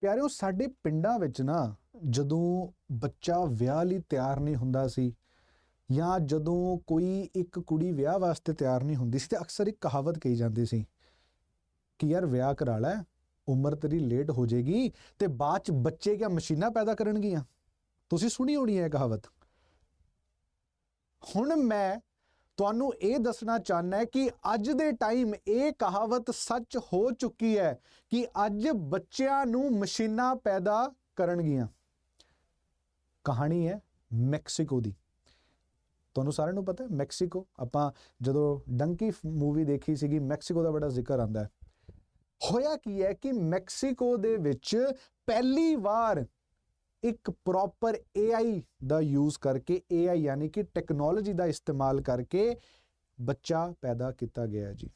ਪਿਆਰਿਓ, ਸਾਡੇ ਪਿੰਡਾਂ ਵਿੱਚ ਨਾ ਜਦੋਂ ਬੱਚਾ ਵਿਆਹ ਲਈ ਤਿਆਰ ਨਹੀਂ ਹੁੰਦਾ ਸੀ ਜਾਂ ਜਦੋਂ ਕੋਈ ਇੱਕ ਕੁੜੀ ਵਿਆਹ ਵਾਸਤੇ ਤਿਆਰ ਨਹੀਂ ਹੁੰਦੀ ਸੀ ਤੇ ਅਕਸਰ ਇੱਕ ਕਹਾਵਤ ਕਹੀ ਜਾਂਦੀ ਸੀ ਕਿ ਯਾਰ ਵਿਆਹ ਕਰਾ ਲੈ, ਉਮਰ ਤੇਰੀ ਲੇਟ ਹੋ ਜਾਏਗੀ ਤੇ ਬਾਅਦ ਚ ਬੱਚੇ ਕਿਆ ਮਸ਼ੀਨਾਂ ਪੈਦਾ ਕਰਨਗੀਆਂ? ਤੁਸੀਂ ਸੁਣੀ ਹੋਣੀ ਹੈ ਇਹ ਕਹਾਵਤ? ਹੁਣ ਮੈਂ ਤੁਹਾਨੂੰ ਇਹ ਦੱਸਣਾ ਚਾਹਨਾ ਹੈ ਕਿ ਅੱਜ ਦੇ ਟਾਈਮ ਇਹ ਕਹਾਵਤ ਸੱਚ ਹੋ ਚੁੱਕੀ ਹੈ ਕਿ ਅੱਜ ਬੱਚਿਆਂ ਨੂੰ ਮਸ਼ੀਨਾਂ ਪੈਦਾ ਕਰਨਗੀਆਂ। ਕਹਾਣੀ ਹੈ ਮੈਕਸੀਕੋ ਦੀ। ਤੁਹਾਨੂੰ ਸਾਰਿਆਂ ਨੂੰ ਪਤਾ ਹੈ ਮੈਕਸੀਕੋ। ਆਪਾਂ ਜਦੋਂ ਡੰਕੀ ਮੂਵੀ ਦੇਖੀ ਸੀਗੀ, ਮੈਕਸੀਕੋ ਦਾ ਬੜਾ ਜ਼ਿਕਰ ਆਂਦਾ ਹੈ। ਹੋਇਆ ਕੀ ਹੈ ਕਿ ਮੈਕਸੀਕੋ ਦੇ ਵਿੱਚ ਪਹਿਲੀ ਵਾਰ ਇੱਕ ਪ੍ਰੋਪਰ AI ਦਾ ਯੂਜ਼ ਕਰਕੇ AI ਯਾਨੀ ਕਿ ਟੈਕਨੋਲੋਜੀ ਦਾ ਇਸਤੇਮਾਲ ਕਰਕੇ ਬੱਚਾ ਪੈਦਾ ਕੀਤਾ ਗਿਆ ਜੀ।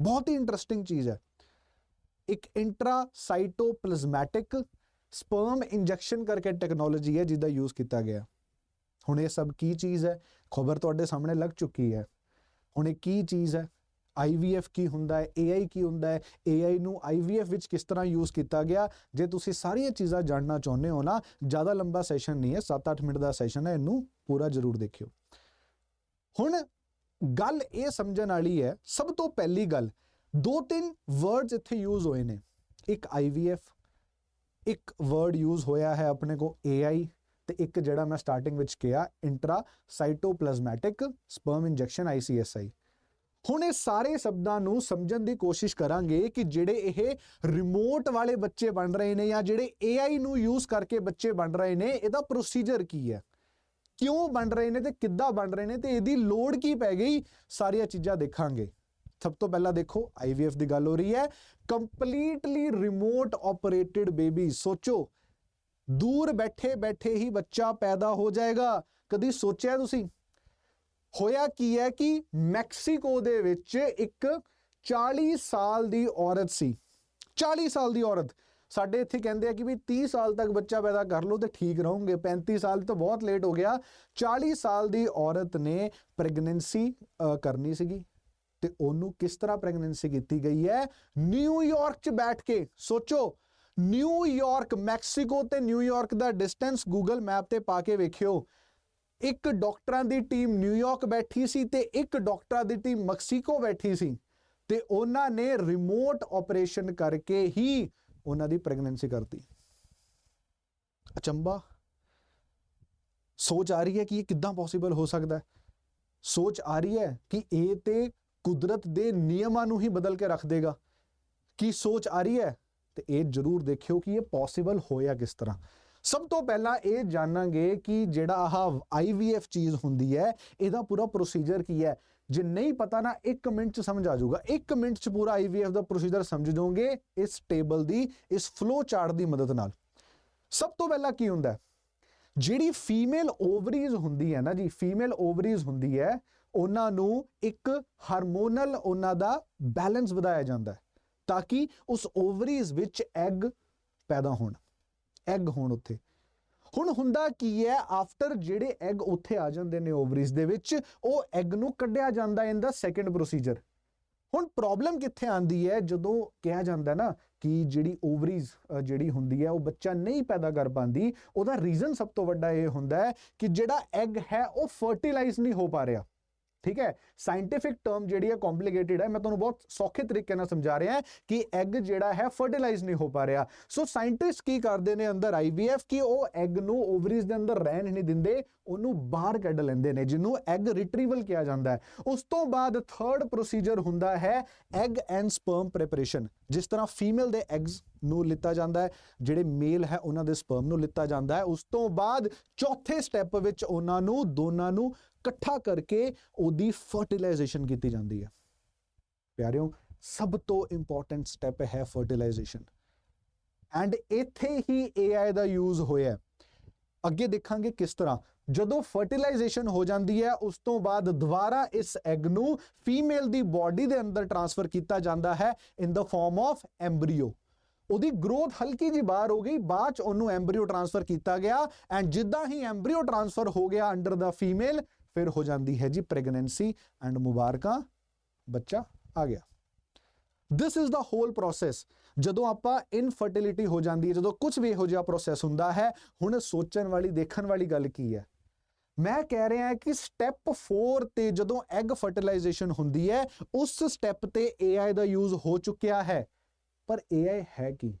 ਬਹੁਤ ਹੀ ਇੰਟਰਸਟਿੰਗ ਚੀਜ਼ ਹੈ। ਇੱਕ ਇੰਟਰਾਸਾਈਟੋਪਲਾਜ਼ਮੈਟਿਕ ਸਪਰਮ ਇੰਜੈਕਸ਼ਨ ਕਰਕੇ ਟੈਕਨੋਲੋਜੀ ਹੈ ਜਿਹਦਾ ਯੂਜ਼ ਕੀਤਾ ਗਿਆ। ਹੁਣ ਇਹ ਸਭ ਕੀ ਚੀਜ਼ ਹੈ? ਖਬਰ ਤੁਹਾਡੇ ਸਾਹਮਣੇ ਲੱਗ ਚੁੱਕੀ ਹੈ। ਹੁਣ ਇਹ ਕੀ ਚੀਜ਼ ਹੈ? IVF ਕੀ ਹੁੰਦਾ ਹੈ AI ਕੀ ਹੁੰਦਾ ਹੈ AI ਨੂੰ IVF ਵਿੱਚ ਕਿਸ ਤਰ੍ਹਾਂ ਯੂਜ਼ ਕੀਤਾ ਗਿਆ, ਜੇ ਤੁਸੀਂ ਸਾਰੀਆਂ ਚੀਜ਼ਾਂ ਜਾਣਨਾ ਚਾਹੁੰਦੇ ਹੋ ਨਾ, ਜ਼ਿਆਦਾ ਲੰਬਾ ਸੈਸ਼ਨ ਨਹੀਂ ਹੈ 7-8 ਮਿੰਟ ਦਾ ਸੈਸ਼ਨ ਹੈ, ਇਹਨੂੰ ਪੂਰਾ ਜ਼ਰੂਰ ਦੇਖਿਓ। ਹੁਣ ਗੱਲ ਇਹ ਸਮਝਣ ਵਾਲੀ ਹੈ, ਸਭ ਤੋਂ ਪਹਿਲੀ ਗੱਲ, ਦੋ ਤਿੰਨ ਵਰਡਸ ਇੱਥੇ ਯੂਜ਼ ਹੋਏ ਨੇ, ਇੱਕ IVF ਇੱਕ ਵਰਡ ਯੂਜ਼ ਹੋਇਆ ਹੈ ਆਪਣੇ ਕੋ AI ਤੇ ਇੱਕ ਜਿਹੜਾ ਮੈਂ ਸਟਾਰਟਿੰਗ ਵਿੱਚ ਕਿਹਾ intracytoplasmic sperm injection ICSI ਹੁਣ ਇਹ ਸਾਰੇ ਸ਼ਬਦਾਂ ਨੂੰ ਸਮਝਣ ਦੀ ਕੋਸ਼ਿਸ਼ ਕਰਾਂਗੇ ਕਿ ਜਿਹੜੇ ਇਹ ਰਿਮੋਟ ਵਾਲੇ ਬੱਚੇ ਬਣ ਰਹੇ ਨੇ ਜਾਂ ਜਿਹੜੇ AI ਨੂੰ ਯੂਜ਼ ਕਰਕੇ ਬੱਚੇ ਬਣ ਰਹੇ ਨੇ, ਇਹਦਾ ਪ੍ਰੋਸੀਜਰ ਕੀ ਹੈ? ਕਿਉਂ ਬਣ ਰਹੇ ਨੇ ਤੇ ਕਿੱਦਾਂ ਬਣ ਰਹੇ ਨੇ ਤੇ ਇਹਦੀ ਲੋੜ ਕੀ ਪੈ ਗਈ? ਸਾਰੀਆਂ ਚੀਜ਼ਾਂ ਦੇਖਾਂਗੇ। ਸਭ ਤੋਂ ਪਹਿਲਾਂ ਦੇਖੋ IVF ਦੀ ਗੱਲ ਹੋ ਰਹੀ ਹੈ। ਕੰਪਲੀਟਲੀ ਰਿਮੋਟ ਆਪਰੇਟਡ ਬੇਬੀ ਸੋਚੋ। ਦੂਰ ਬੈਠੇ ਬੈਠੇ ਹੀ ਬੱਚਾ ਪੈਦਾ ਹੋ ਜਾਏਗਾ। ਕਦੀ ਸੋਚਿਆ ਤੁਸੀਂ? ਹੋਇਆ ਕੀ ਹੈ ਕਿ ਮੈਕਸੀਕੋ ਦੇ ਵਿੱਚ ਇੱਕ 40 ਸਾਲ ਦੀ ਔਰਤ ਸੀ। 40 ਸਾਲ ਦੀ ਔਰਤ। ਸਾਡੇ ਇੱਥੇ ਕਹਿੰਦੇ ਆ ਕਿ ਵੀ 30 ਸਾਲ ਤੱਕ ਬੱਚਾ ਪੈਦਾ ਕਰ ਲਓ ਤੇ ਠੀਕ ਰਹੋਗੇ। 35 ਸਾਲ ਤੋਂ ਬਹੁਤ ਲੇਟ ਹੋ ਗਿਆ। 40 ਸਾਲ ਦੀ ਔਰਤ ਨੇ ਪ੍ਰੈਗਨੈਂਸੀ ਕਰਨੀ ਸੀਗੀ ਤੇ ਉਹਨੂੰ ਕਿਸ ਤਰ੍ਹਾਂ ਪ੍ਰੈਗਨੈਂਸੀ ਕੀਤੀ ਗਈ ਹੈ? ਨਿਊਯਾਰਕ 'ਚ ਬੈਠ ਕੇ। ਸੋਚੋ ਨਿਊਯਾਰਕ ਮੈਕਸੀਕੋ ਤੇ ਨਿਊਯਾਰਕ ਦਾ ਡਿਸਟੈਂਸ ਗੂਗਲ ਮੈਪ ਤੇ ਪਾ ਕੇ ਵੇਖਿਓ। ਇੱਕ ਡਾਕਟਰਾਂ ਦੀ ਟੀਮ ਨਿਊਯਾਰਕ ਬੈਠੀ ਸੀ ਤੇ ਇੱਕ ਡਾਕਟਰਾਂ ਦੀ ਟੀਮ ਮੈਕਸੀਕੋ ਬੈਠੀ ਸੀ ਤੇ ਉਹਨਾਂ ਨੇ ਰਿਮੋਟ ਆਪਰੇਸ਼ਨ ਕਰਕੇ ਹੀ ਉਹਨਾਂ ਦੀ ਪ੍ਰੈਗਨੈਂਸੀ ਕਰਤੀ। ਅਚੰਬਾ, ਸੋਚ ਆ ਰਹੀ ਹੈ ਕਿ ਇਹ ਕਿੱਦਾਂ ਪੋਸੀਬਲ ਹੋ ਸਕਦਾ ਹੈ? ਸੋਚ ਆ ਰਹੀ ਹੈ ਕਿ ਇਹ ਤੇ ਕੁਦਰਤ ਦੇ ਨਿਯਮਾਂ ਨੂੰ ਹੀ ਬਦਲ ਕੇ ਰੱਖ ਦੇਗਾ। ਕੀ ਸੋਚ ਆ ਰਹੀ ਹੈ? ਤੇ ਇਹ ਜ਼ਰੂਰ ਦੇਖਿਓ ਕਿ ਇਹ ਪੋਸੀਬਲ ਹੋਇਆ ਕਿਸ ਤਰ੍ਹਾਂ। ਸਭ ਤੋਂ ਪਹਿਲਾਂ ਇਹ ਜਾਣਾਂਗੇ ਕਿ ਜਿਹੜਾ ਆਹ IVF ਚੀਜ਼ ਹੁੰਦੀ ਹੈ, ਇਹਦਾ ਪੂਰਾ ਪ੍ਰੋਸੀਜਰ ਕੀ ਹੈ? ਜੇ ਨਹੀਂ ਪਤਾ ਨਾ 1 ਮਿੰਟ ਚ ਸਮਝ ਆ ਜਾਊਗਾ। 1 ਮਿੰਟ ਚ ਪੂਰਾ IVF ਦਾ ਪ੍ਰੋਸੀਜਰ ਸਮਝ ਜਾਓਗੇ ਇਸ ਟੇਬਲ ਦੀ, ਇਸ ਫਲੋ ਚਾਰਟ ਦੀ ਮਦਦ ਨਾਲ। ਸਭ ਤੋਂ ਪਹਿਲਾਂ ਕੀ ਹੁੰਦਾ ਜਿਹੜੀ ਫੀਮੇਲ ਓਵਰੀਜ਼ ਹੁੰਦੀ ਹੈ ਨਾ ਜੀ ਫੀਮੇਲ ਓਵਰੀਜ਼ ਹੁੰਦੀ ਹੈ, ਉਹਨਾਂ ਨੂੰ ਇੱਕ ਹਾਰਮੋਨਲ ਉਹਨਾਂ ਦਾ ਬੈਲੈਂਸ ਵਧਾਇਆ ਜਾਂਦਾ ਹੈ, ਤਾਂ ਕਿ ਉਸ ਓਵਰੀਜ਼ ਵਿੱਚ ਐਗ ਪੈਦਾ ਹੋਣ। ਐਗ ਹੋਣ ਉੱਥੇ। ਹੁਣ ਹੁੰਦਾ ਕੀ ਹੈ ਆਫਟਰ ਜਿਹੜੇ ਐਗ ਉੱਥੇ ਆ ਜਾਂਦੇ ਨੇ ਓਵਰੀਜ਼ ਦੇ ਵਿੱਚ, ਉਹ ਐਗ ਨੂੰ ਕੱਢਿਆ ਜਾਂਦਾ ਇਨ ਦਾ ਸੈਕੰਡ ਪ੍ਰੋਸੀਜਰ ਹੁਣ ਪ੍ਰੋਬਲਮ ਕਿੱਥੇ ਆਂਦੀ ਹੈ, ਜਦੋਂ ਕਿਹਾ ਜਾਂਦਾ ਨਾ ਕਿ ਜਿਹੜੀ ਓਵਰੀਜ਼ ਜਿਹੜੀ ਹੁੰਦੀ ਹੈ, ਉਹ ਬੱਚਾ ਨਹੀਂ ਪੈਦਾ ਕਰ ਪਾਉਂਦੀ, ਉਹਦਾ ਰੀਜ਼ਨ ਸਭ ਤੋਂ ਵੱਡਾ ਇਹ ਹੁੰਦਾ ਹੈ ਕਿ ਜਿਹੜਾ ਐਗ ਹੈ, ਉਹ ਫਰਟੀਲਾਈਜ਼ ਨਹੀਂ ਹੋ ਪਾ ਰਿਹਾ। ਠੀਕ ਹੈ? ਸਾਇੰਟਿਫਿਕ ਟਰਮ ਜਿਹੜੀ ਹੈ ਕੰਪਲਿਕੇਟਿਡ ਹੈ। ਮੈਂ ਤੁਹਾਨੂੰ ਬਹੁਤ ਸੌਖੇ ਤਰੀਕੇ ਨਾਲ ਸਮਝਾ ਰਿਹਾ ਕਿ ਐਗ ਜਿਹੜਾ ਹੈ ਫਰਟੀਲਾਈਜ਼ ਨਹੀਂ ਹੋ ਪਾ ਰਿਹਾ। ਸੋ ਸਾਇੰਟਿਸਟ ਕੀ ਕਰਦੇ ਨੇ ਅੰਦਰ? ਆਈਵੀਐਫ ਕਿ ਉਹ ਐਗ ਨੂੰ ਓਵਰੀਜ਼ ਦੇ ਅੰਦਰ ਰਹਿਣ ਨਹੀਂ ਦਿੰਦੇ, ਉਹਨੂੰ ਬਾਹਰ ਕੱਢ ਲੈਂਦੇ ਨੇ, ਜਿਹਨੂੰ ਐਗ ਰਿਟਰੀਵਲ ਕਿਹਾ ਜਾਂਦਾ ਹੈ। ਉਸ ਤੋਂ ਬਾਅਦ ਥਰਡ ਪ੍ਰੋਸੀਜਰ ਹੁੰਦਾ ਹੈ ਐਗ ਐਂਡ ਸਪਰਮ ਪ੍ਰੈਪਰੇਸ਼ਨ ਜਿਸ ਤਰ੍ਹਾਂ ਫੀਮੇਲ ਦੇ ਐਗਸ ਨੂੰ ਲਿੱਤਾ ਜਾਂਦਾ ਹੈ, ਜਿਹੜੇ ਮੇਲ ਹੈ, ਉਹਨਾਂ ਦੇ ਸਪਰਮ ਨੂੰ ਲਿੱਤਾ ਜਾਂਦਾ ਹੈ। ਉਸ ਤੋਂ ਬਾਅਦ ਚੌਥੇ ਸਟੈਪ ਵਿੱਚ ਉਹਨਾਂ ਨੂੰ, ਦੋਨਾਂ ਨੂੰ ਇਕੱਠਾ ਕਰਕੇ ਉਹਦੀ ਫਰਟੀਲਾਈਜੇਸ਼ਨ ਕੀਤੀ ਜਾਂਦੀ ਹੈ। ਪਿਆਰਿਓ, ਸਭ ਤੋਂ ਇੰਪੋਰਟੈਂਟ ਸਟੈਪ ਹੈ ਫਰਟੀਲਾਈਜੇਸ਼ਨ ਐਂਡ ਇੱਥੇ ਹੀ AI ਦਾ ਯੂਜ਼ ਹੋਇਆ ਅੱਗੇ ਦੇਖਾਂਗੇ ਕਿਸ ਤਰ੍ਹਾਂ। ਜਦੋਂ ਫਰਟੀਲਾਈਜੇਸ਼ਨ ਹੋ ਜਾਂਦੀ ਹੈ, ਉਸ ਤੋਂ ਬਾਅਦ ਦੁਬਾਰਾ ਇਸ ਐਗ ਨੂੰ ਫੀਮੇਲ ਦੀ ਬਾਡੀ ਦੇ ਅੰਦਰ ਟ੍ਰਾਂਸਫਰ ਕੀਤਾ ਜਾਂਦਾ ਹੈ ਇਨ ਦਾ ਫਾਰਮ ਆਫ ਐਮਬ੍ਰੀਓ ਉਹਦੀ ਗਰੋਥ ਹਲਕੀ ਜੀ ਬਾਹਰ ਹੋ ਗਈ, ਬਾਅਦ ਚ ਉਹਨੂੰ ਐਮਬ੍ਰੀਓ ਟਰਾਂਸਫਰ ਕੀਤਾ ਗਿਆ। ਐਂਡ ਜਿੱਦਾਂ ਹੀ ਐਮਬਰੀਓ ਟਰਾਂਸਫਰ ਹੋ ਗਿਆ ਅੰਡਰ ਦਾ ਫੀਮੇਲ ਫਿਰ ਹੋ ਜਾਂਦੀ ਹੈ ਜੀ ਪ੍ਰੈਗਨੈਂਸੀ ਐਂਡ ਮੁਬਾਰਕਾਂ। ਬੱਚਾ ਆ ਗਿਆ। This is the whole process ਜਦੋਂ ਆਪਾਂ ਇਨਫਰਟੀਲਿਟੀ ਹੋ ਜਾਂਦੀ ਹੈ, ਜਦੋਂ ਕੁਝ ਵੀ ਇਹੋ ਜਿਹਾ ਪ੍ਰੋਸੈਸ ਹੁੰਦਾ ਹੈ, ਹੁਣ ਸੋਚਣ ਵਾਲੀ, ਦੇਖਣ ਵਾਲੀ ਗੱਲ ਕੀ ਹੈ? ਮੈਂ ਕਹਿ ਰਿਹਾ ਕਿ ਸਟੈਪ 4 ਤੇ ਜਦੋਂ ਐਗ ਫਰਟੀਲਾਈਜੇਸ਼ਨ ਹੁੰਦੀ ਹੈ, ਉਸ ਸਟੈਪ ਤੇ AI ਦਾ ਯੂਜ਼ ਹੋ ਚੁੱਕਿਆ ਹੈ। ਪਰ AI ਹੈ ਕੀ?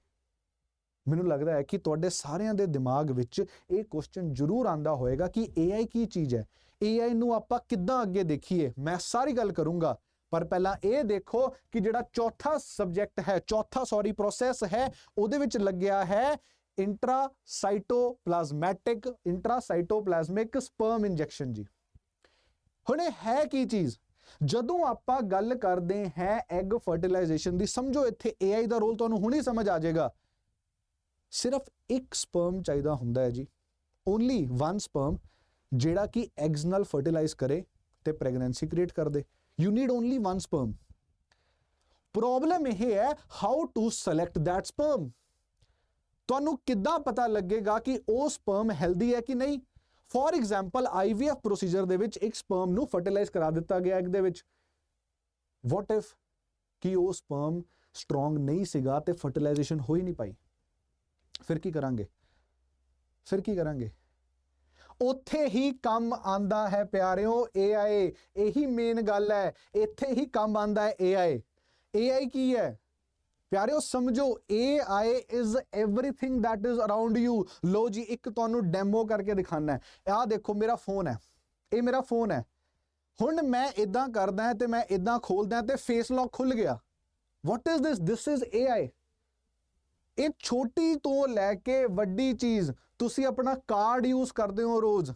ਮੈਨੂੰ ਲੱਗਦਾ ਹੈ ਕਿ ਤੁਹਾਡੇ ਸਾਰਿਆਂ ਦੇ ਦਿਮਾਗ ਵਿੱਚ ਇਹ ਕੁਐਸਚਨ ਜ਼ਰੂਰ ਆਂਦਾ ਹੋਵੇਗਾ ਕਿ AI ਕੀ ਚੀਜ਼ ਹੈ। AI ਨੂੰ ਆਪਾਂ ਕਿੱਦਾਂ ਅੱਗੇ ਦੇਖੀਏ? ਮੈਂ ਸਾਰੀ ਗੱਲ ਕਰੂੰਗਾ। ਪਰ ਪਹਿਲਾਂ ਇਹ ਦੇਖੋ ਕਿ ਜਿਹੜਾ ਚੌਥਾ ਸਬਜੈਕਟ ਹੈ, ਚੌਥਾ ਸੌਰੀ ਪ੍ਰੋਸੈਸ ਹੈ, ਉਹਦੇ ਵਿੱਚ ਲੱਗਿਆ ਹੈ ਇੰਟਰਾਸਾਈਟੋਪਲਾਜ਼ਮੈਟਿਕ ਇੰਟਰਾਸਾਈਟੋਪਲਾਜ਼ਮਿਕ ਸਪਰਮ ਇੰਜੈਕਸ਼ਨ ਜੀ। ਹੁਣ ਇਹ ਹੈ ਕੀ ਚੀਜ਼? ਜਦੋਂ ਆਪਾਂ ਗੱਲ ਕਰਦੇ ਹਾਂ ਐਗ ਫਰਟੀਲਾਈਜੇਸ਼ਨ ਦੀ, ਸਮਝੋ ਇੱਥੇ AI ਦਾ ਰੋਲ ਤੁਹਾਨੂੰ ਹੁਣੇ ਸਮਝ ਆ ਜਾਏਗਾ। ਸਿਰਫ ਇੱਕ ਸਪਰਮ ਚਾਹੀਦਾ ਹੁੰਦਾ ਹੈ ਜੀ। ਓਨਲੀ ਵਨ ਸਪਰਮ ਜਿਹੜਾ ਕਿ ਐਗਸ ਨਾਲ ਫਰਟੀਲਾਈਜ਼ ਕਰੇ ਤੇ ਪ੍ਰੈਗਨੈਂਸੀ ਕ੍ਰੀਏਟ ਕਰ ਦੇ। You need only one sperm problem ਇਹ ਹੈ how to select that sperm ਤੁਹਾਨੂੰ ਕਿੱਦਾਂ ਪਤਾ ਲੱਗੇਗਾ ਕਿ ਉਹ ਸਪਰਮ ਹੈਲਦੀ ਹੈ ਕਿ ਨਹੀਂ? ਫੋਰ ਐਗਜ਼ਾਮਪਲ ਆਈਵੀਐਫ ਪ੍ਰੋਸੀਜਰ ਦੇ ਵਿੱਚ ਇੱਕ ਸਪਰਮ ਨੂੰ ਫਰਟੀਲਾਈਜ਼ ਕਰਾ ਦਿੱਤਾ ਗਿਆ ਐਗ ਦੇ ਵਿੱਚ। ਵਾਟ ਇਫ ਕਿ ਉਹ ਸਪਰਮ ਸਟਰੋਂਗ ਨਹੀਂ ਸੀਗਾ ਤੇ ਫਰਟੀਲਾਈਜੇਸ਼ਨ ਹੋ ਹੀ ਨਹੀਂ ਪਾਈ? ਫਿਰ ਕੀ ਕਰਾਂਗੇ? ਫਿਰ ਕੀ ਕਰਾਂਗੇ? ਉੱਥੇ ਹੀ ਕੰਮ ਆਂਦਾ ਹੈ ਪਿਆਰਿਓ AI ਇਹੀ ਮੇਨ ਗੱਲ ਹੈ, ਇੱਥੇ ਹੀ ਕੰਮ ਆਂਦਾ ਹੈ AI AI ਕੀ ਹੈ? ਪਿਆਰਿਓ, ਸਮਝੋ AI is everything that is around you ਲੋ ਜੀ, ਇੱਕ ਤੁਹਾਨੂੰ ਡੈਮੋ ਕਰਕੇ ਦਿਖਾਣਾ ਹੈ। ਆਹ ਦੇਖੋ, ਮੇਰਾ ਫੋਨ ਹੈ। ਇਹ ਮੇਰਾ ਫੋਨ ਹੈ। ਹੁਣ ਮੈਂ ਇਦਾਂ ਕਰਦਾ ਹਾਂ ਤੇ ਮੈਂ ਇਦਾਂ ਖੋਲਦਾ ਤੇ ਫੇਸ ਲੌਕ ਖੁੱਲ ਗਿਆ। What is this this is AI ਇਹ ਛੋਟੀ ਤੋਂ ਲੈ ਕੇ ਵੱਡੀ ਚੀਜ਼ ਤੁਸੀਂ ਆਪਣਾ ਕਾਰਡ ਯੂਜ਼ ਕਰਦੇ ਹੋ ਰੋਜ਼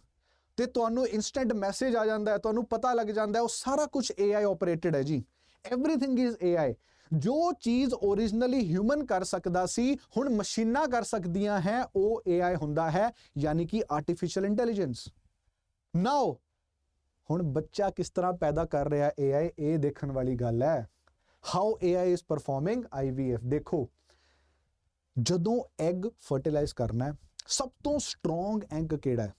ਤੇ ਤੁਹਾਨੂੰ ਇਨਸਟੈਂਟ ਮੈਸੇਜ ਆ ਜਾਂਦਾ ਹੈ, ਤੁਹਾਨੂੰ ਪਤਾ ਲੱਗ ਜਾਂਦਾ ਹੈ, ਉਹ ਸਾਰਾ ਕੁਝ AI ਆਪਰੇਟਡ ਹੈ ਜੀ। ਐਵਰੀਥਿੰਗ ਇਜ਼ AI ਜੋ ਚੀਜ਼ originally ਹਿਊਮਨ ਕਰ ਸਕਦਾ ਸੀ, ਹੁਣ ਮਸ਼ੀਨਾਂ ਕਰ ਸਕਦੀਆਂ ਹੈ, ਉਹ AI ਹੁੰਦਾ ਹੈ, ਯਾਨੀ ਕਿ ਆਰਟੀਫੀਸ਼ੀਅਲ ਇੰਟੈਲੀਜੈਂਸ ਨਾਓ ਹੁਣ ਬੱਚਾ ਕਿਸ ਤਰ੍ਹਾਂ ਪੈਦਾ ਕਰ ਰਿਹਾ ਹੈ AI ਇਹ ਦੇਖਣ ਵਾਲੀ ਗੱਲ ਹੈ। How AI is performing IVF ਦੇਖੋ ਜਦੋਂ ਐਗ ਫਰਟੀਲਾਈਜ਼ ਕਰਨਾ ਹੈ, ਸਭ ਤੋਂ ਸਟਰੋਂਗ ਐਗ ਕਿਹੜਾ ਹੈ?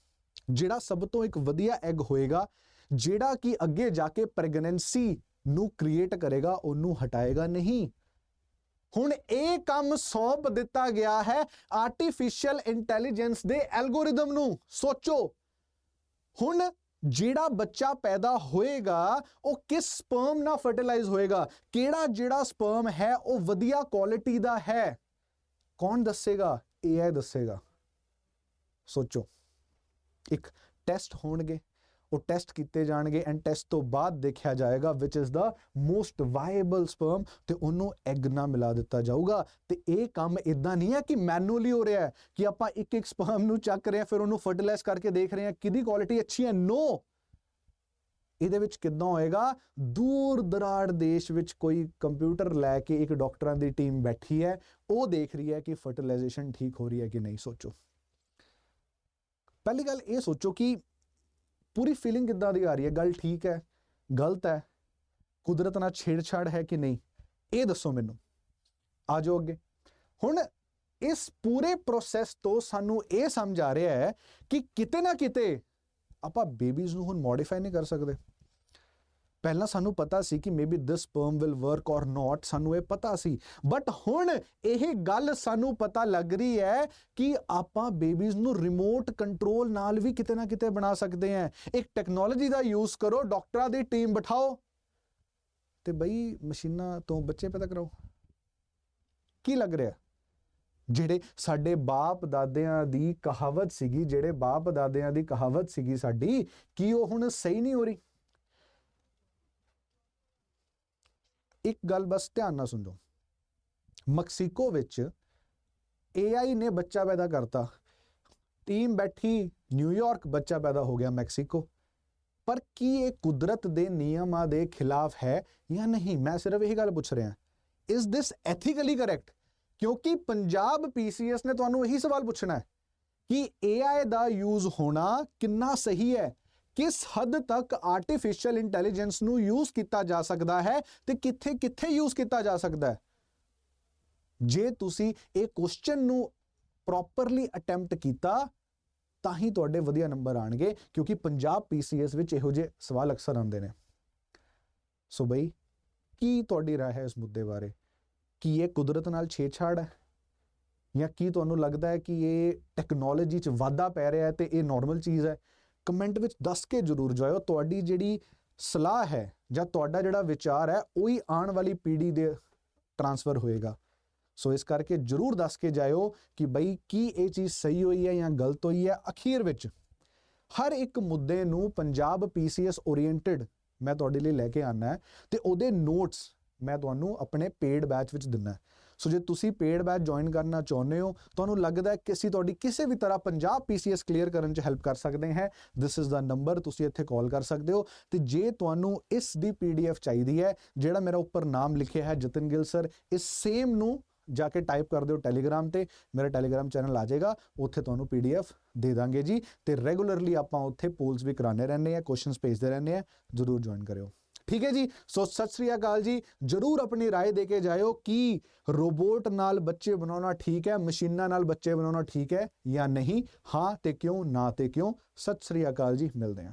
ਜਿਹੜਾ ਸਭ ਤੋਂ ਇੱਕ ਵਧੀਆ ਐਗ ਹੋਏਗਾ, ਜਿਹੜਾ ਕਿ ਅੱਗੇ ਜਾ ਕੇ ਪ੍ਰੈਗਨੈਂਸੀ ਨੂੰ ਕ੍ਰੀਏਟ ਕਰੇਗਾ, ਉਹਨੂੰ ਹਟਾਏਗਾ ਨਹੀਂ। ਹੁਣ ਇਹ ਕੰਮ ਸੌਂਪ ਦਿੱਤਾ ਗਿਆ ਹੈ ਆਰਟੀਫੀਸ਼ੀਅਲ ਇੰਟੈਲੀਜੈਂਸ ਦੇ ਐਲਗੋਰਿਦਮ ਨੂੰ। ਸੋਚੋ, ਹੁਣ ਜਿਹੜਾ ਬੱਚਾ ਪੈਦਾ ਹੋਏਗਾ, ਉਹ ਕਿਸ ਸਪਰਮ ਨਾਲ ਫਰਟੀਲਾਈਜ਼ ਹੋਏਗਾ? ਕਿਹੜਾ ਜਿਹੜਾ ਸਪਰਮ ਹੈ, ਉਹ ਵਧੀਆ ਕੁਆਲਿਟੀ ਦਾ ਹੈ? ਕੌਣ ਦੱਸੇਗਾ? AI ਦੱਸੇਗਾ। ਸੋਚੋ। ਇੱਕ ਟੈਸਟ ਹੋਣਗੇ। ਉਹ ਟੈਸਟ ਕੀਤੇ ਜਾਣਗੇ ਐਂਡ ਟੈਸਟ ਤੋਂ ਬਾਅਦ ਦੇਖਿਆ ਜਾਏਗਾ ਵਿਚ is the most viable sperm ਤੇ ਉਹਨੂੰ ਐਗ ਨਾਲ ਮਿਲਾ ਦਿੱਤਾ ਜਾਊਗਾ। ਤੇ ਇਹ ਕੰਮ ਇਦਾਂ ਨਹੀਂ ਹੈ ਕਿ ਮੈਨੂਅਲੀ ਹੋ ਰਿਹਾ ਹੈ ਕਿ ਆਪਾਂ ਇੱਕ ਇੱਕ ਸਪਰਮ ਨੂੰ ਚੱਕ ਰਹੇ ਹਾਂ, ਫਿਰ ਉਹਨੂੰ ਫਰਟੀਲਾਈਜ਼ ਕਰਕੇ ਦੇਖ ਰਹੇ ਹਾਂ, ਕਿਹਦੀ ਕੁਆਲਿਟੀ ਅੱਛੀ ਹੈ? ਨੋ ਇਹਦੇ ਵਿੱਚ ਕਿੱਦਾਂ ਹੋਏਗਾ? ਦੂਰ ਦਰਾੜ ਦੇਸ਼ ਵਿੱਚ ਕੋਈ ਕੰਪਿਊਟਰ ਲੈ ਕੇ ਇੱਕ ਡਾਕਟਰਾਂ ਦੀ ਟੀਮ ਬੈਠੀ ਹੈ। ਉਹ ਦੇਖ ਰਹੀ ਹੈ ਕਿ ਫਰਟੀਲਾਈਜੇਸ਼ਨ ਠੀਕ ਹੋ ਰਹੀ ਹੈ ਕਿ ਨਹੀਂ, ਸੋਚੋ। ਪਹਿਲੀ ਗੱਲ ਇਹ ਸੋਚੋ ਕਿ ਪੂਰੀ ਫੀਲਿੰਗ ਕਿੱਦਾਂ ਦੀ ਆ ਰਹੀ ਹੈ? ਗੱਲ ਠੀਕ ਹੈ, ਗਲਤ ਹੈ, ਕੁਦਰਤ ਨਾਲ ਛੇੜਛਾੜ ਹੈ ਕਿ ਨਹੀਂ? ਇਹ ਦੱਸੋ ਮੈਨੂੰ। ਆ ਜਾਓ ਅੱਗੇ। ਹੁਣ ਇਸ ਪੂਰੇ ਪ੍ਰੋਸੈਸ ਤੋਂ ਸਾਨੂੰ ਇਹ ਸਮਝ ਆ ਰਿਹਾ ਹੈ ਕਿ ਕਿਤੇ ਨਾ ਕਿਤੇ ਆਪਾਂ ਬੇਬੀਜ਼ ਨੂੰ ਹੁਣ ਮੋਡੀਫਾਈ ਨਹੀਂ ਕਰ ਸਕਦੇ। ਪਹਿਲਾਂ ਸਾਨੂੰ ਪਤਾ ਸੀ ਕਿ maybe this sperm will work or not ਸਾਨੂੰ ਇਹ ਪਤਾ ਸੀ। ਬਟ ਹੁਣ ਇਹ ਗੱਲ ਸਾਨੂੰ ਪਤਾ ਲੱਗ ਰਹੀ ਹੈ ਕਿ ਆਪਾਂ ਬੇਬੀਜ਼ ਨੂੰ ਰਿਮੋਟ ਕੰਟਰੋਲ ਨਾਲ ਵੀ ਕਿਤੇ ਨਾ ਕਿਤੇ ਬਣਾ ਸਕਦੇ ਹਾਂ। ਇੱਕ ਟੈਕਨੋਲੋਜੀ ਦਾ ਯੂਜ਼ ਕਰੋ ਡਾਕਟਰਾਂ ਦੀ ਟੀਮ ਬਿਠਾਓ ਤੇ ਬਈ ਮਸ਼ੀਨਾਂ ਤੋਂ ਬੱਚੇ ਪੈਦਾ ਕਰਾਓ। ਕੀ ਲੱਗ ਰਿਹਾ? ਜਿਹੜੇ ਸਾਡੇ ਬਾਪ ਦਾਦਿਆਂ ਦੀ ਕਹਾਵਤ ਸੀਗੀ, ਜਿਹੜੇ ਬਾਪ ਦਾਦਿਆਂ ਦੀ ਕਹਾਵਤ ਸੀਗੀ ਸਾਡੀ, ਕੀ ਉਹ ਹੁਣ ਸਹੀ ਨਹੀਂ ਹੋ ਰਹੀ? ਇੱਕ ਗੱਲ ਬਸ ਧਿਆਨ ਨਾਲ ਸੁਣੋ। ਮੈਕਸੀਕੋ ਵਿੱਚ AI ਨੇ ਬੱਚਾ ਪੈਦਾ ਕਰਤਾ। ਟੀਮ ਬੈਠੀ ਨਿਊਯਾਰਕ ਬੱਚਾ ਪੈਦਾ ਹੋ ਗਿਆ ਮੈਕਸੀਕੋ। ਪਰ ਕੀ ਇਹ ਕੁਦਰਤ ਦੇ ਨਿਯਮਾਂ ਦੇ ਖਿਲਾਫ ਹੈ ਜਾਂ ਨਹੀਂ? ਮੈਂ ਸਿਰਫ ਇਹ ਗੱਲ ਪੁੱਛ ਰਿਹਾ। ਇਸ ਦਿਸ ਐਥੀਕਲੀ ਕਰੈਕਟ ਕਿਉਂਕਿ ਪੰਜਾਬ ਪੀਸੀਐਸ ਨੇ ਤੁਹਾਨੂੰ ਇਹੀ ਸਵਾਲ ਪੁੱਛਣਾ ਹੈ ਕਿ AI ਦਾ ਯੂਜ਼ ਹੋਣਾ ਕਿੰਨਾ ਸਹੀ ਹੈ? ਕਿਸ ਹੱਦ ਤੱਕ ਆਰਟੀਫੀਸ਼ੀਅਲ ਇੰਟੈਲੀਜੈਂਸ ਨੂੰ ਯੂਜ਼ ਕੀਤਾ ਜਾ ਸਕਦਾ ਹੈ ਤੇ ਕਿੱਥੇ ਕਿੱਥੇ ਯੂਜ਼ ਕੀਤਾ ਜਾ ਸਕਦਾ ਹੈ? ਜੇ ਤੁਸੀਂ ਇਹ ਕੁਐਸਚਨ ਨੂੰ ਪ੍ਰੋਪਰਲੀ ਅਟੈਂਪਟ ਕੀਤਾ, ਤਾਂ ਹੀ ਤੁਹਾਡੇ ਵਧੀਆ ਨੰਬਰ ਆਣਗੇ, ਕਿਉਂਕਿ ਪੰਜਾਬ ਪੀਸੀਐਸ ਵਿੱਚ ਇਹੋ ਜਿਹੇ ਸਵਾਲ ਅਕਸਰ ਆਉਂਦੇ ਨੇ। ਸੋ ਬਈ, ਕੀ ਤੁਹਾਡੀ ਰਾਏ ਹੈ ਇਸ ਮੁੱਦੇ ਬਾਰੇ? ਕੀ ਇਹ ਕੁਦਰਤ ਨਾਲ ਛੇੜਛਾੜ ਹੈ? ਜਾਂ ਕੀ ਤੁਹਾਨੂੰ ਲੱਗਦਾ ਹੈ ਕਿ ਇਹ ਟੈਕਨੋਲੋਜੀ 'ਚ ਵਾਧਾ ਪੈ ਰਿਹਾ ਹੈ ਤੇ ਇਹ ਨਾਰਮਲ ਚੀਜ਼ ਹੈ? ਕਮੈਂਟ ਵਿੱਚ ਦੱਸ ਕੇ ਜਰੂਰ ਜਾਇਓ। ਤੁਹਾਡੀ ਜਿਹੜੀ ਸਲਾਹ ਹੈ ਜਾਂ ਤੁਹਾਡਾ ਜਿਹੜਾ ਵਿਚਾਰ ਹੈ, ਉਹੀ ਆਉਣ ਵਾਲੀ ਪੀੜ੍ਹੀ ਦੇ ਟਰਾਂਸਫਰ ਹੋਏਗਾ। ਸੋ ਇਸ ਕਰਕੇ ਜਰੂਰ ਦੱਸ ਕੇ ਜਾਇਓ ਕਿ ਬਈ ਕੀ ਇਹ ਚੀਜ਼ ਸਹੀ ਹੋਈ ਹੈ ਜਾਂ ਗਲਤ ਹੋਈ ਹੈ ਅਖੀਰ ਵਿੱਚ। ਹਰ ਇੱਕ ਮੁੱਦੇ ਨੂੰ ਪੰਜਾਬ ਪੀਸੀਐਸ ਓਰੀਐਂਟਡ ਮੈਂ ਤੁਹਾਡੇ ਲਈ ਲੈ ਕੇ ਆਨਾ ਹੈ ਤੇ ਉਹਦੇ ਨੋਟਸ ਮੈਂ ਤੁਹਾਨੂੰ ਆਪਣੇ ਪੇਡ ਬੈਚ ਵਿੱਚ ਦਿੰਨਾ ਸੋ ਜੇ ਤੁਸੀਂ ਪੇਡ ਬੈਚ ਜੁਆਇਨ ਕਰਨਾ ਚਾਹੁੰਦੇ ਹੋ, ਤੁਹਾਨੂੰ ਲੱਗਦਾ ਹੈ ਕਿ ਅਸੀਂ ਤੁਹਾਡੀ ਕਿਸੇ ਵੀ ਤਰ੍ਹਾਂ ਪੰਜਾਬ ਪੀਸੀਐਸ ਕਲੀਅਰ ਕਰਨ 'ਚ ਹੈਲਪ ਕਰ ਸਕਦੇ ਹਾਂ। ਥਿਸ ਇਜ਼ ਦਾ ਨੰਬਰ ਤੁਸੀਂ ਇੱਥੇ ਕਾਲ ਕਰ ਸਕਦੇ ਹੋ। ਤੇ ਜੇ ਤੁਹਾਨੂੰ ਇਸ ਦੀ ਪੀਡੀਐਫ ਚਾਹੀਦੀ ਹੈ, ਜਿਹੜਾ ਮੇਰਾ ਉੱਪਰ ਨਾਮ ਲਿਖਿਆ ਹੈ, ਜਤਨ ਗਿੱਲ ਸਰ ਇਸ ਸੇਮ ਨੂੰ ਜਾ ਕੇ ਟਾਈਪ ਕਰ ਦਿਓ ਟੈਲੀਗ੍ਰਾਮ ਤੇ। ਮੇਰਾ ਟੈਲੀਗ੍ਰਾਮ ਚੈਨਲ ਆ ਜਾਏਗਾ, ਉੱਥੇ ਤੁਹਾਨੂੰ ਪੀਡੀਐਫ ਦੇ ਦਾਂਗੇ ਜੀ। ਤੇ ਰੈਗੂਲਰਲੀ ਆਪਾਂ ਉੱਥੇ ਪੋਲਸ ਵੀ ਕਰਾਣੇ ਰਹਿੰਦੇ ਆ ਕੁਐਸਚਨਸ ਭੇਜਦੇ ਰਹਿੰਦੇ ਆ ਜਰੂਰ ਜੁਆਇਨ ਕਰਿਓ। ਠੀਕ ਹੈ ਜੀ ਸੋ ਸਤਿ ਸ੍ਰੀ ਅਕਾਲ ਜੀ ਜਰੂਰ ਆਪਣੀ رائے ਦੇ ਕੇ ਜਾਇਓ ਕਿ ਰੋਬੋਟ ਨਾਲ ਬੱਚੇ ਬਣਾਉਣਾ ਠੀਕ ਹੈ ਮਸ਼ੀਨਾਂ ਨਾਲ ਬੱਚੇ ਬਣਾਉਣਾ ਠੀਕ ਹੈ ਜਾਂ ਨਹੀਂ ਹਾਂ ਤੇ ਕਿਉਂ ਨਾ ਤੇ ਕਿਉਂ ਸਤਿ ਸ੍ਰੀ ਅਕਾਲ ਜੀ ਮਿਲਦੇ ਹਾਂ